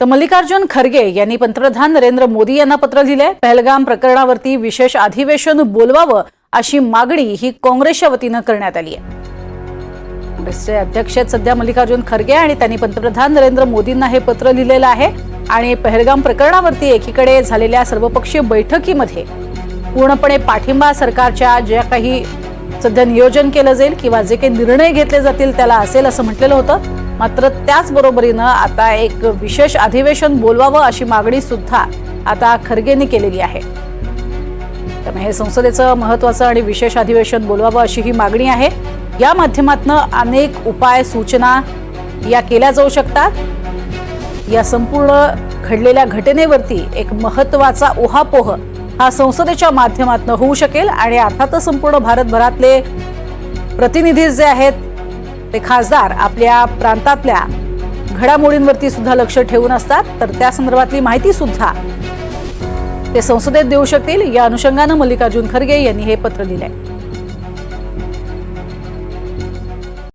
तर मल्लिकार्जुन खरगे यांनी पंतप्रधान नरेंद्र मोदी यांना पत्र लिहिलंय. पहलगाम प्रकरणावरती विशेष अधिवेशन बोलवावं अशी मागणी ही काँग्रेसच्या वतीनं करण्यात आली आहे. काँग्रेसचे अध्यक्ष आहेत सध्या मल्लिकार्जुन खरगे आणि त्यांनी पंतप्रधान नरेंद्र मोदींना हे पत्र लिहिलेलं आहे. आणि पहलगाम प्रकरणावरती एकीकडे झालेल्या सर्वपक्षीय बैठकीमध्ये पूर्णपणे पाठिंबा सरकारच्या ज्या काही सध्या नियोजन केलं जाईल किंवा जे काही निर्णय घेतले जातील त्याला असेल असं म्हटलेलं होतं. मात्र त्याचबरोबरीनं आता एक विशेष अधिवेशन बोलवावं अशी मागणी सुद्धा आता खरगेंनी केलेली आहे. त्यामुळे हे संसदेचं महत्वाचं आणि विशेष अधिवेशन बोलवावं अशी ही मागणी आहे. या माध्यमातून अनेक उपाय सूचना या केल्या जाऊ शकतात. या संपूर्ण घडलेल्या घटनेवरती एक महत्त्वाचा उहापोह हा संसदेच्या माध्यमातून होऊ शकेल आणि अर्थातच संपूर्ण भारतभरातले प्रतिनिधी जे आहेत ते खासदार आपल्या प्रांतातल्या घडामोडींवरती सुद्धा लक्ष ठेवून असतात तर त्या संदर्भातली माहिती सुद्धा ते संसदेत देऊ शकतील. या अनुषंगानं मल्लिकार्जुन खरगे यांनी हे पत्र लिहिलंय.